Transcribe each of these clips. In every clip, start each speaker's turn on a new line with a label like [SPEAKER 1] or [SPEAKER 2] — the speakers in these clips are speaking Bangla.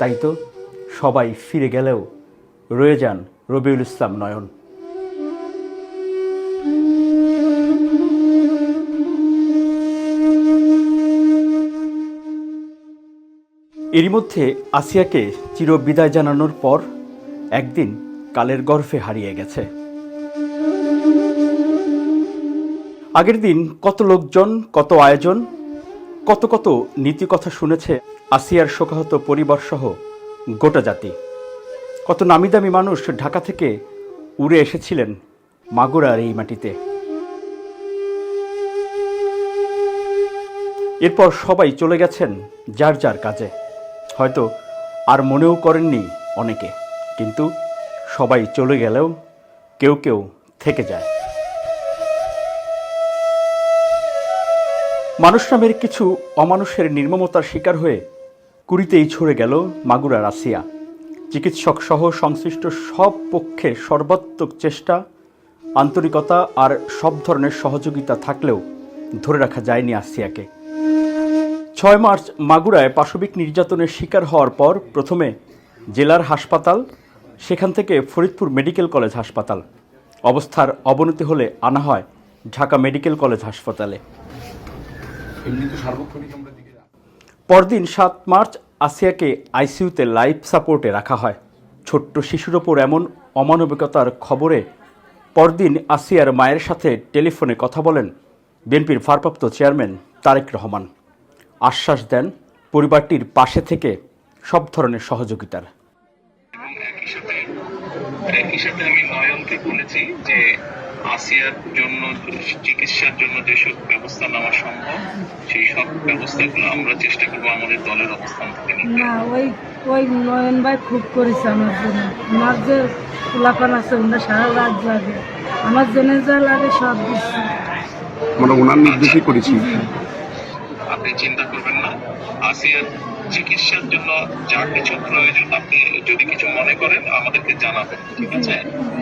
[SPEAKER 1] তাই তো সবাই ফিরে গেলেও রয়ে যান রবিউল ইসলাম নয়ন। এরই মধ্যে আসিয়াকে চিরবিদায় জানানোর পর একদিন কালের গর্ভে হারিয়ে গেছে। আগের দিন কত লোকজন, কত আয়োজন, কত কত নীতিকথা শুনেছে আসিয়ার শোকাহত পরিবার সহ গোটা জাতি। কত নামি দামি মানুষ ঢাকা থেকে উড়ে এসেছিলেন মাগুরার এই মাটিতে। এরপর সবাই চলে গেছেন যার যার কাজে। হয়তো আর মনেও করেননি অনেকে, কিন্তু সবাই চলে গেলেও কেউ কেউ থেকে যায়। মানুষ নামের কিছু অমানুষের নির্মমতার শিকার হয়ে কুড়িতেই ছড়ে গেল মাগুরা রাশিয়া। চিকিৎসক সহ সংশ্লিষ্ট সব পক্ষে সর্বাত্মক চেষ্টা, আন্তরিকতা আর সব ধরনের সহযোগিতা থাকলেও ধরে রাখা যায়নি আসিয়াকে। ছয় মার্চ মাগুরায় পাশবিক নির্যাতনের শিকার হওয়ার পর প্রথমে জেলার হাসপাতাল, সেখান থেকে ফরিদপুর মেডিকেল কলেজ হাসপাতাল। অবস্থার অবনতি হলে আনা হয় ঢাকা মেডিকেল কলেজ হাসপাতালে
[SPEAKER 2] এমনি তো সার্বক্ষণিক আমরা দিকে
[SPEAKER 1] পরদিন সাত মার্চ আসিয়াকে আইসিইউতে লাইফ সাপোর্টে রাখা হয়। ছোট্ট শিশুর ওপর এমন অমানবিকতার খবরে পরদিন আসিয়ার মায়ের সাথে টেলিফোনে কথা বলেন বিএনপির ভারপ্রাপ্ত চেয়ারম্যান তারেক রহমান। আশ্বাস দেন, পরিবারটির পাশে থেকে সব ধরনের সহযোগিতার।
[SPEAKER 3] একই সাথে আমি নয়নকে বলেছি যে আসিয়ার জন্য চিকিৎসার জন্য যেসব ব্যবস্থা নেওয়া সম্ভব সেই সব ব্যবস্থাগুলো আমরা চেষ্টা করব আমাদের দলের অবস্থান থেকে নিতে।
[SPEAKER 4] না ওই ওই নয়ন ভাই খুব করেছে আমার জন্য। আমার যে পোলাপান আছে ওরা সারা রাত লাগে আমার জন্য যা লাগে সব দিচ্ছে।
[SPEAKER 2] মানে ওনার নির্দেশই করেছি।
[SPEAKER 3] আপনি চিন্তা করবেন না আসিয়ার চিকিৎসার জন্য যা কিছু প্রয়োজন আপনি যদি কিছু মনে করেন আমাদেরকে জানাবেন ঠিক আছে?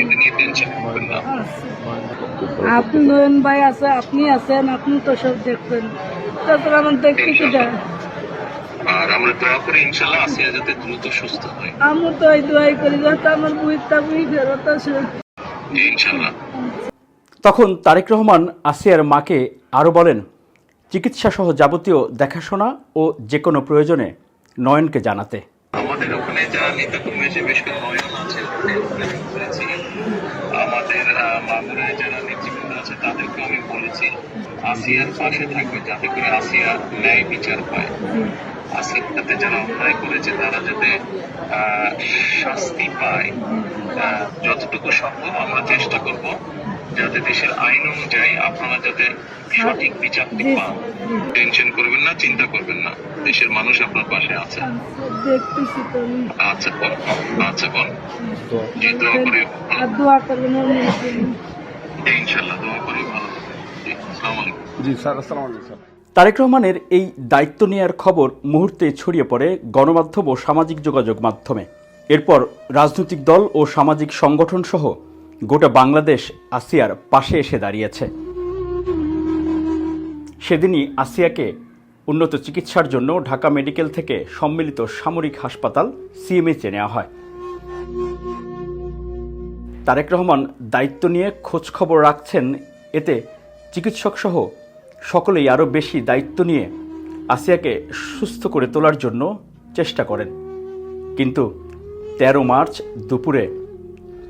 [SPEAKER 3] এটা নিয়ে টেনশন করবেন না।
[SPEAKER 4] আপনি নয়ন ভাই আছে আপনি আছেন আপনি তো সব দেখবেন। তারপর আমার দেখতে কি যায়।
[SPEAKER 3] আর আমরা দোয়া করি ইনশাল্লাহ আসিয়া যাতে দ্রুত সুস্থ হয়।
[SPEAKER 4] আমি তো ওই দোয়াই করি যাতে আমার বুঝতে বুঝি ফেরত আসে।
[SPEAKER 3] ইনশাল্লাহ।
[SPEAKER 1] তখন তারেক রহমান আসিয়ার মাকে আরও বলেন চিকিৎসাসহ যাবতীয় দেখাশোনা ও যে কোনো প্রয়োজনে নয়নকে জানাতে।
[SPEAKER 3] আমাদের ওখানে নেতা বেশ করে নয়ন আছে করেছি। আমাদের মাগুরায় যারা নেতৃবৃন্দ আছে তাদেরকে আমি বলেছি, আসিয়ার পাশে থাকবে, যাতে করে আসিয়া ন্যায় বিচার পায়। যারা অন্যায় করেছে, তারা যাতে শাস্তি পায়। যতটুকু সম্ভব আমরা চেষ্টা করব, যাতে দেশের আইন অনুযায়ী আপনারা যাতে সঠিক বিচারটি পান টেনশন করবেন না চিন্তা করবেন না। দেশের মানুষ আপনার পাশে আছে।
[SPEAKER 4] দেখতেছি তো আমি।
[SPEAKER 3] আচ্ছা বল। আচ্ছা বল। জি দোয়া করে।
[SPEAKER 4] দোয়া করবেন
[SPEAKER 3] ইনশাল্লাহ দোয়া করে ভালো জি আসসালামু আলাইকুম।
[SPEAKER 2] জি স্যার আসসালাম আলাইকুম স্যার।
[SPEAKER 1] তারেক রহমানের এই দায়িত্ব নেওয়ার খবর মুহূর্তে ছড়িয়ে পড়ে গণমাধ্যম ও সামাজিক যোগাযোগ মাধ্যমে। এরপর রাজনৈতিক দল ও সামাজিক সংগঠন সহ গোটা বাংলাদেশ আসিয়ার পাশে এসে দাঁড়িয়েছে। সেদিনই আসিয়াকে উন্নত চিকিৎসার জন্য ঢাকা মেডিকেল থেকে সম্মিলিত সামরিক হাসপাতাল সিএমএইচে নেওয়া হয়। তারেক রহমান দায়িত্ব নিয়ে খোঁজখবর রাখছেন, এতে চিকিৎসক সহ সকলেই আরও বেশি দায়িত্ব নিয়ে আসিয়াকে সুস্থ করে তোলার জন্য চেষ্টা করেন। কিন্তু তেরো মার্চ দুপুরে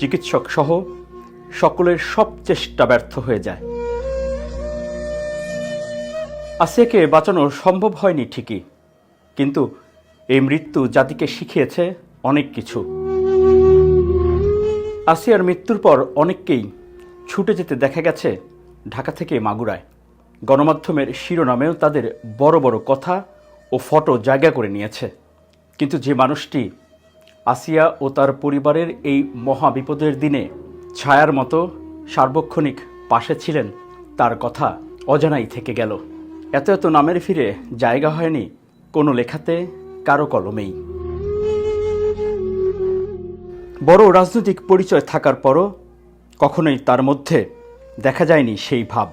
[SPEAKER 1] চিকিৎসক সহ সকলের সব চেষ্টা ব্যর্থ হয়ে যায়। আসিয়াকে বাঁচানো সম্ভব হয়নি ঠিকই, কিন্তু এই মৃত্যু জাতিকে শিখিয়েছে অনেক কিছু। আসিয়ার মৃত্যুর পর অনেককেই ছুটে যেতে দেখা গেছে ঢাকা থেকে মাগুরায়। গণমাধ্যমের শিরোনামেও তাদের বড় বড় কথা ও ফটো জায়গা করে নিয়েছে। কিন্তু যে মানুষটি আসিয়া ও তার পরিবারের এই মহা বিপদের দিনে ছায়ার মতো সার্বক্ষণিক পাশে ছিলেন, তার কথা অজানাই থেকে গেল। এত এত নামের ফিরে জায়গা হয়নি, কোনো লেখাতে, কারও কলমেই। বড় রাজনৈতিক পরিচয় থাকার পরও কখনোই তার মধ্যে দেখা যায়নি সেই ভাব।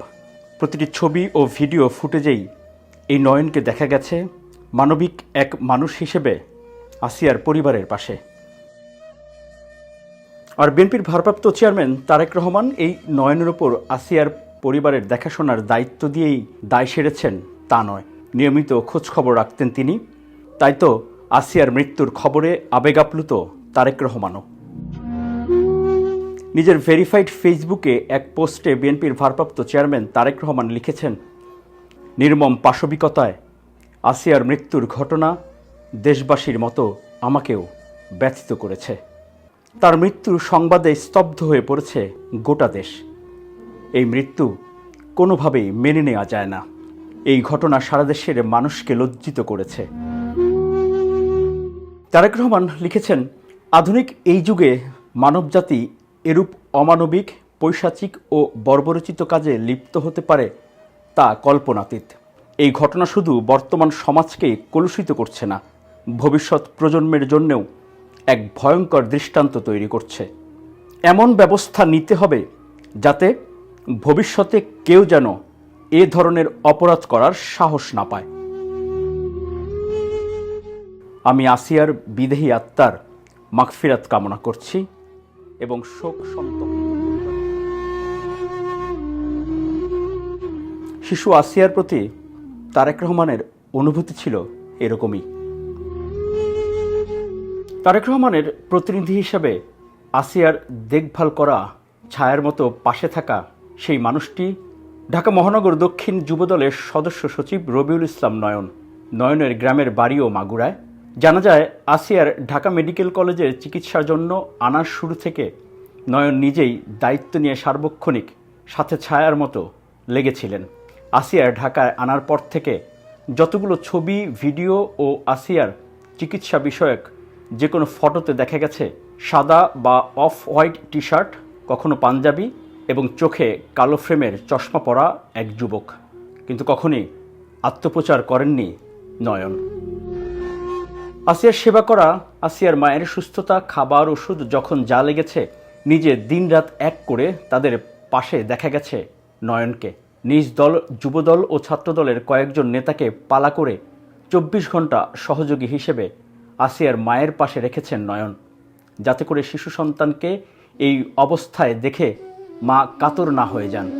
[SPEAKER 1] প্রতিটি ছবি ও ভিডিও ফুটেজেই এই নয়নকে দেখা গেছে মানবিক এক মানুষ হিসেবে আসিয়ার পরিবারের পাশে। আর বিএনপির ভারপ্রাপ্ত চেয়ারম্যান তারেক রহমান এই নয়নের ওপর আসিয়ার পরিবারের দেখাশোনার দায়িত্ব দিয়েই দায় সেরেছেন তা নয়। নিয়মিত খোঁজখবর রাখতেন তিনি। তাই তো আসিয়ার মৃত্যুর খবরে আবেগাপ্লুত তারেক রহমানও। নিজের ভেরিফাইড ফেসবুকে এক পোস্টে বিএনপির ভারপ্রাপ্ত চেয়ারম্যান তারেক রহমান লিখেছেন, নির্মম পাশবিকতায় আসিয়ার মৃত্যুর ঘটনা দেশবাসীর মতো আমাকেও ব্যথিত করেছে। তার মৃত্যুর সংবাদে স্তব্ধ হয়ে পড়েছে গোটা দেশ। এই মৃত্যু কোনোভাবেই মেনে নেওয়া যায় না। এই ঘটনা সারা দেশের মানুষকে লজ্জিত করেছে। তারেক রহমান লিখেছেন, আধুনিক এই যুগে মানবজাতি এরূপ অমানবিক, পৈশাচিক ও বর্বরচিত কাজে লিপ্ত হতে পারে তা কল্পনাতীত। এই ঘটনা শুধু বর্তমান সমাজকে কলুষিত করছে না, ভবিষ্যৎ প্রজন্মের জন্যেও এক ভয়ঙ্কর দৃষ্টান্ত তৈরি করছে। এমন ব্যবস্থা নিতে হবে যাতে ভবিষ্যতে কেউ যেন এ ধরনের অপরাধ করার সাহস না পায়। আমি আসিয়ার বিদেহী আত্মার মাগফিরাত কামনা করছি এবং শোক সন্তপ্ত শিশু আসিয়ার প্রতি তারেক রহমানের অনুভূতি ছিল এরকমই। তারেক রহমানের প্রতিনিধি হিসাবে আসিয়ার দেখভাল করা ছায়ার মতো পাশে থাকা সেই মানুষটি ঢাকা মহানগর দক্ষিণ যুবদলের সদস্য সচিব রবিউল ইসলাম নয়ন। নয়নের গ্রামের বাড়িও মাগুরায়। জানা যায়, আসিয়ার ঢাকা মেডিকেল কলেজের চিকিৎসার জন্য আনার শুরু থেকে নয়ন নিজেই দায়িত্ব নিয়ে সার্বক্ষণিক সাথে ছায়ার মতো লেগেছিলেন। আসিয়ার ঢাকায় আনার পর থেকে যতগুলো ছবি, ভিডিও ও আসিয়ার চিকিৎসা বিষয়ক যে কোনো ফটোতে দেখা গেছে, সাদা বা অফ হোয়াইট টি শার্ট কখনো পাঞ্জাবি এবং চোখে কালো ফ্রেমের চশমা পরা এক যুবক। কিন্তু কখনই আত্মপ্রচার করেননি নয়ন। আসিয়ার সেবা করা, আসিয়ার মায়ের সুস্থতা, খাবার, ওষুধ যখন যা লেগেছে, নিজে দিনরাত এক করে তাদের পাশে দেখা গেছে নয়নকে। নিজ দল, যুবদল ও ছাত্রদলের কয়েকজন নেতাকে পালা করে চব্বিশ ঘণ্টা সহযোগী হিসেবে আসিয়ার মায়ের পাশে রেখেছেন নয়ন। যাতে করে শিশু সন্তানকে এই অবস্থায় দেখে মা কাতর না হয়ে যান।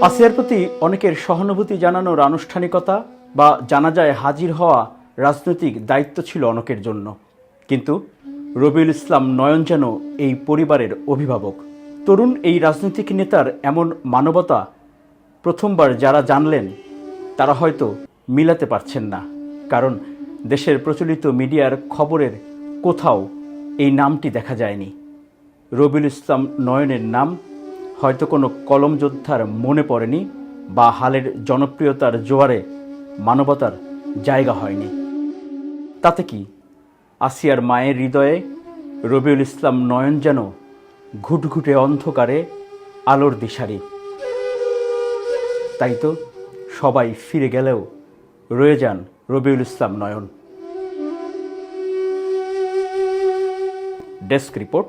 [SPEAKER 1] আসিয়ার প্রতি অনেকের সহানুভূতি জানানোর আনুষ্ঠানিকতা বা জানা যায় হাজির হওয়া রাজনৈতিক দায়িত্ব ছিল অনেকের জন্য। কিন্তু রবিউল ইসলাম নয়ন যেন এই পরিবারের অভিভাবক। তরুণ এই রাজনৈতিক নেতার এমন মানবতা প্রথমবার যারা জানলেন, তারা হয়তো মিলাতে পারছেন না। কারণ দেশের প্রচলিত মিডিয়ার খবরের কোথাও এই নামটি দেখা যায়নি। রবিউল ইসলাম নয়নের নাম। হয়তো কোনো কলম যোদ্ধার মনে পড়েনি বা হালের জনপ্রিয়তার জোয়ারে মানবতার জায়গা হয়নি। তাতে কি? আসিয়ার মায়ের হৃদয়ে রবিউল ইসলাম নয়ন যেন ঘুটঘুটে অন্ধকারে আলোর দিশারি। তাই তো সবাই ফিরে গেলেও রয়ে যান রবিউল ইসলাম নয়ন। Desk report